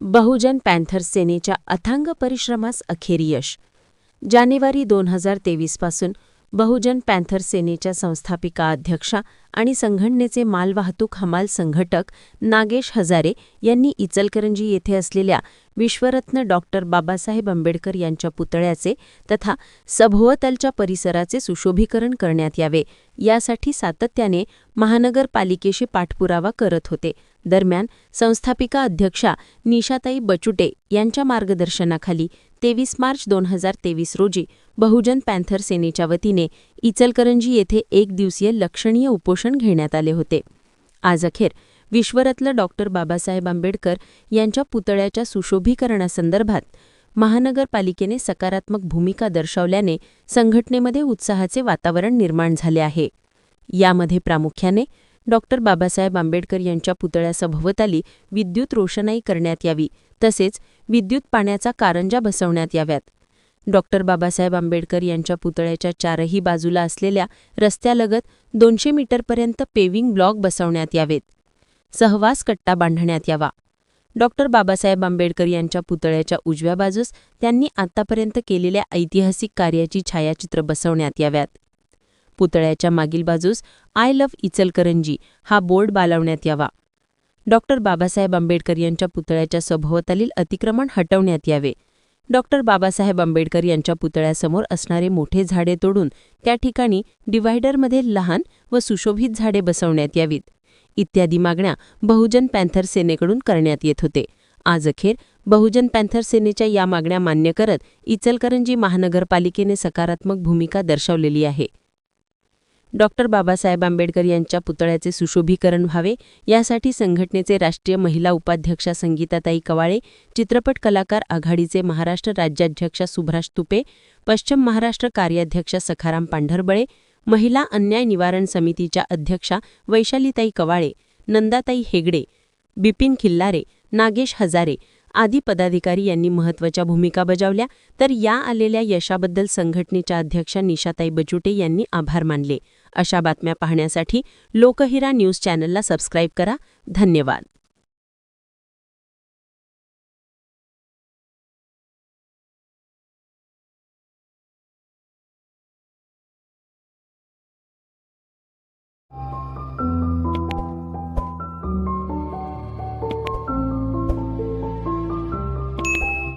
बहुजन panther सेनेच्या अथांग परिश्रमास अखेर यश. जानेवारी दोन हजार तेवीसपासून बहुजन पॅन्थर सेनेच्या संस्थापिका अध्यक्षा आणि संघटनेचे मालवाहतूक हमाल संघटक नागेश हजारे यांनी इचलकरंजी येथे असलेल्या विश्वरत्न डॉक्टर बाबासाहेब आंबेडकर यांच्या पुतळ्याचे तथा सभोवतालच्या परिसराचे सुशोभीकरण करण्यात यावे यासाठी सातत्याने महानगरपालिकेशी पाठपुरावा करत होते. दरम्यान संस्थापिका अध्यक्षा निशाताई बचुटे यांच्या मार्गदर्शनाखाली तेवीस मार्च दोन हजार तेवीस रोजी बहुजन पॅन्थर सेनेच्या वतीने इचलकरंजी येथे एक दिवसीय लक्षणीय उपोषण घेण्यात आले होते. आज अखेर विश्वरत्न डॉक्टर बाबासाहेब आंबेडकर यांच्या पुतळ्याच्या सुशोभीकरणासंदर्भात महानगरपालिकेने सकारात्मक भूमिका दर्शवल्याने संघटनेमध्ये उत्साहाचे वातावरण निर्माण झाले आहे. यामध्ये प्रामुख्याने डॉक्टर बाबासाहेब आंबेडकर यांच्या पुतळ्यासभोवताली विद्युत रोषणाई करण्यात यावी तसेच विद्युत पाण्याचा कारंजा बसवण्यात याव्यात. डॉक्टर बाबासाहेब आंबेडकर यांच्या पुतळ्याच्या चारही बाजूला असलेल्या रस्त्यालगत दोनशे मीटरपर्यंत पेविंग ब्लॉक बसवण्यात यावेत. सहवास कट्टा बांधण्यात यावा. डॉक्टर बाबासाहेब आंबेडकर यांच्या पुतळ्याच्या उजव्या बाजूस त्यांनी आतापर्यंत केलेल्या ऐतिहासिक कार्याची छायाचित्र बसवण्यात याव्यात. पुतळ्याच्या मागील बाजूस आय लव्ह इचलकरंजी हा बोर्ड बालवण्यात यावा. डॉक्टर बाबासाहेब आंबेडकर यांच्या पुतळ्याच्या सभोवतालील अतिक्रमण हटवण्यात यावे. डॉक्टर बाबासाहेब आंबेडकर यांच्या पुतळ्यासमोर असणारे मोठे झाडे तोडून त्या ठिकाणी डिव्हायडरमध्ये लहान व सुशोभित झाडे बसवण्यात यावीत. इत्यादी मागण्या बहुजन पॅन्थर सेनेकडून करण्यात येत होते. आज अखेर बहुजन पॅन्थर सेनेच्या या मागण्या मान्य करत इचलकरंजी महानगरपालिकेने सकारात्मक भूमिका दर्शवलेली आहे. डॉक्टर बाबासाहेब आंबेडकर यांच्या पुतळ्याचे सुशोभीकरण व्हावे. यासाठी संघटनेचे राष्ट्रीय महिला उपाध्यक्षा संगीताताई कवाळे चित्रपट कलाकार आघाडीचे महाराष्ट्र राज्याध्यक्षा सुभाष तुपे पश्चिम महाराष्ट्र कार्याध्यक्षा सखाराम पांढरबळे महिला अन्याय निवारण समितीच्या अध्यक्षा वैशालीताई कवाळे नंदाताई हेगडे बिपिन खिल्लारे नागेश हजारे आदी पदाधिकारी यांनी महत्त्वाच्या भूमिका बजावल्या. तर या आलेल्या यशाबद्दल संघटनेच्या अध्यक्षा निशाताई बचुटे यांनी आभार मानले. अशा बातम्या पाहण्यासाठी लोकहिरा न्यूज चॅनलला सबस्क्राईब करा. धन्यवाद.